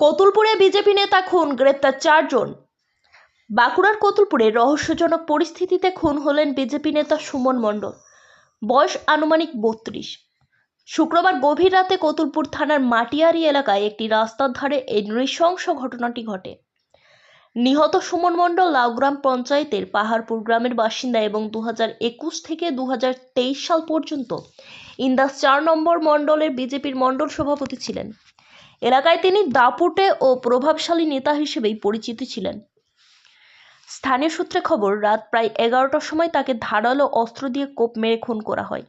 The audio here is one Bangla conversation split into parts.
কতুলপুরে বিজেপি নেতা খুন, গ্রেপ্তার চারজন। বাঁকুড়ার কতুলপুরে রহস্যজনক পরিস্থিতিতে খুন হলেন বিজেপি নেতা সুমন মণ্ডল। বয়স আনুমানিক বত্রিশ। শুক্রবার গভীর রাতে কতুলপুর থানার মাটিয়ারি এলাকায় একটি রাস্তার ধারে এই নৃশংস ঘটনাটি ঘটে। নিহত সুমন মণ্ডল লাউগ্রাম পঞ্চায়েতের পাহাড়পুর গ্রামের বাসিন্দা এবং দু একুশ থেকে দু হাজার তেইশ সাল পর্যন্ত ইন্দাস চার নম্বর মণ্ডলের বিজেপির মণ্ডল সভাপতি ছিলেন। এলাকায় তিনি দাপুটে ও প্রভাবশালী নেতা হিসেবেই পরিচিত ছিলেন। স্থানীয় সূত্রে খবর, রাত প্রায় এগারোটার সময় তাকে ধারালো অস্ত্র দিয়ে কোপ মেরে খুন করা হয়।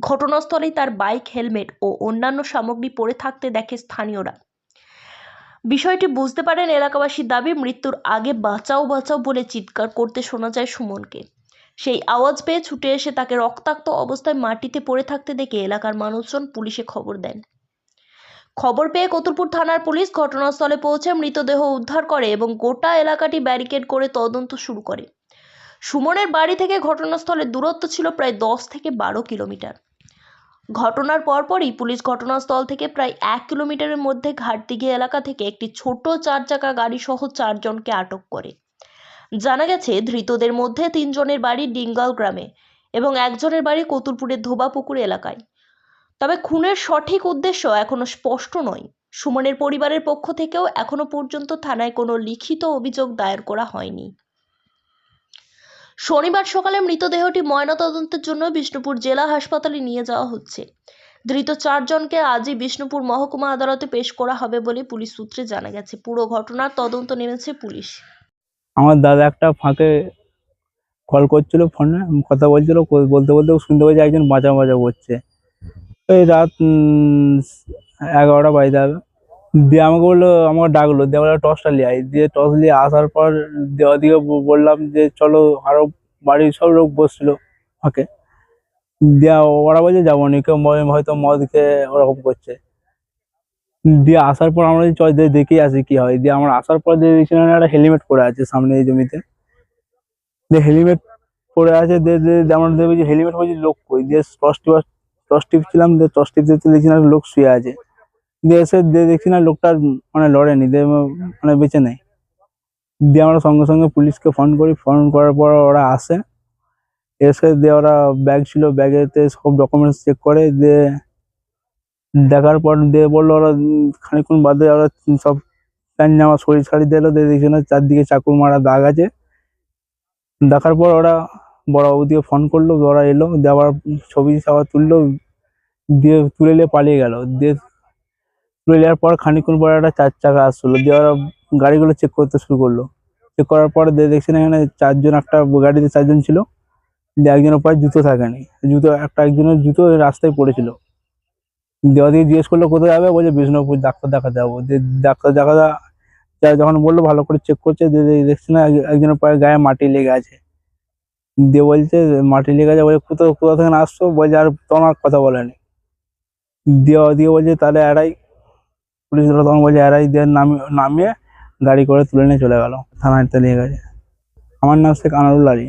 ঘটনাস্থলেই তার বাইক, হেলমেট ও অন্যান্য সামগ্রী পড়ে থাকতে দেখে স্থানীয়রা। বিষয়টি বুঝতে পারেন এলাকাবাসীর দাবি, মৃত্যুর আগে বাঁচাও বাঁচাও বলে চিৎকার করতে শোনা যায় সুমনকে। সেই আওয়াজ পেয়ে ছুটে এসে তাকে রক্তাক্ত অবস্থায় মাটিতে পড়ে থাকতে দেখে এলাকার মানুষজন পুলিশে খবর দেন। খবর পেয়ে কতুলপুর থানার পুলিশ ঘটনাস্থলে পৌঁছে মৃতদেহ উদ্ধার করে এবং গোটা এলাকাটি ব্যারিকেড করে তদন্ত শুরু করে। সুমনের বাড়ি থেকে ঘটনাস্থলের দূরত্ব ছিল প্রায় দশ থেকে বারো কিলোমিটার। ঘটনার পরপরই পুলিশ ঘটনাস্থল থেকে প্রায় এক কিলোমিটারের মধ্যে ঘাটদিঘি এলাকা থেকে একটি ছোট চার চাকা গাড়ি সহ চারজনকে আটক করে। জানা গেছে, ধৃতদের মধ্যে তিনজনের বাড়ি ডিঙ্গাল গ্রামে এবং একজনের বাড়ি কতুরপুরের ধোবাপুকুর এলাকায়। তবে খুনের সঠিক উদ্দেশ্য এখনও স্পষ্ট নয়। সুমনের পরিবারের পক্ষ থেকেও এখনও পর্যন্ত থানায় কোনো লিখিত অভিযোগ দায়ের করা হয়নি। শনিবার সকালে মৃতদেহটি ময়নাতদন্তের জন্য বিষ্ণুপুর জেলা হাসপাতালে নিয়ে যাওয়া হচ্ছে। ধৃত চারজনকে আজই বিষ্ণুপুর মহকুমা আদালতে পেশ করা হবে বলে পুলিশ সূত্রে জানা গেছে। পুরো ঘটনার তদন্ত নেমেছে পুলিশ। আমার দাদা একটা ফাঁকে কল করছিল ফোনে কথা বলছিল, বলতে বলতে শুনতে পাচ্ছি একজন বাঁচা বাঁচা করছে। এই রাত এগারোটা বাজতে হবে। দিয়ে আমাকে বলল, আমাকে ডাকলো, দিয়ে বলল, টর্চটা নিয়ে আয়। দিয়ে টর্চ নিয়ে আসার পর দিয়ে ওদিকে ব- বললাম যে, চলো আরও বাড়ির সব লোক বসছিল ফাঁকে দিয়ে ওরা বলছে, যাব নি, কেউ হয়তো মদ খেয়ে ওরকম করছে। দিয়ে আসার পর আমরা চল দিয়ে দেখে আসি কি হয়। দিয়ে আমরা আসার পর দিয়ে দেখছিলাম একটা হেলমেট পরে আছে সামনে এই জমিতে। দিয়ে হেলমেট পরে আছে, দিয়ে আমরা দেখি হেলমেট বলছি লোক কই? দিয়ে টর্চ টিপ টর্চ টিপছিলাম দিয়ে টস টিপতে দেখছি না লোক শুয়ে আছে। দিয়ে এসে দিয়ে দেখছি না লোকটা মানে লড়েনি দিয়ে মানে বেঁচে নেই। দিয়ে আমরা সঙ্গে সঙ্গে পুলিশকে ফোন করি ফোন করার পর ওরা আসে। এসে দিয়ে ওরা ব্যাগ ছিল ব্যাগেতে সব ডকুমেন্টস চেক করে দিয়ে দেখার পর দিয়ে বলল ওরা উম, খানিকক্ষণ বাদে ওরা সব প্যান্ট জামা শরীর ছাড়ি দিলো দিয়ে দেখছি না চারদিকে চাকুর মারা দাগ আছে। দেখার পর ওরা বড় বৌদিকে ফোন করল ওরা এলো দিয়ে আবার ছবি সবার তুললো, দিয়ে তুলে নিয়ে পালিয়ে গেল। দিয়ে তুলে নেওয়ার পর খানিকক্ষণ পর একটা চার চাকা আসলো। দিয়ে ওরা গাড়িগুলো চেক করতে শুরু করল। চেক করার পর দিয়ে দেখছি না এখানে চারজন, একটা গাড়িতে চারজন ছিল। দিয়ে একজনের পায়ে জুতো থাকেনি। জুতো, একটা একজনের জুতো রাস্তায় পড়েছিল। দিয়ে ওদিকে জিজ্ঞেস করল, কোথায় যাবে? বলছে, বিষ্ণুপুর ডাক্তার দেখাতে যাব। দিয়ে ডাক্তার দেখা যা যখন বলল, ভালো করে চেক করছে, দিয়ে দিয়ে দেখছি না একজনের পায়ে গায়ে মাটি লেগে আছে। দিয়ে বলছে, মাটি লেগে আছে, বলে, কোথাও কোথাও থেকে আসছো? বলছে, আর তোমার কথা বলেনি দিয়ে দিয়ে বলছে, তাহলে এরাই পুলিশ তখন বলছে, এরাই দিয়ে নামিয়ে নামিয়ে গাড়ি করে তুলে নিয়ে চলে গেল, থানায় নিয়ে গেছে। আমার নাম শেখ আনারুল আলী।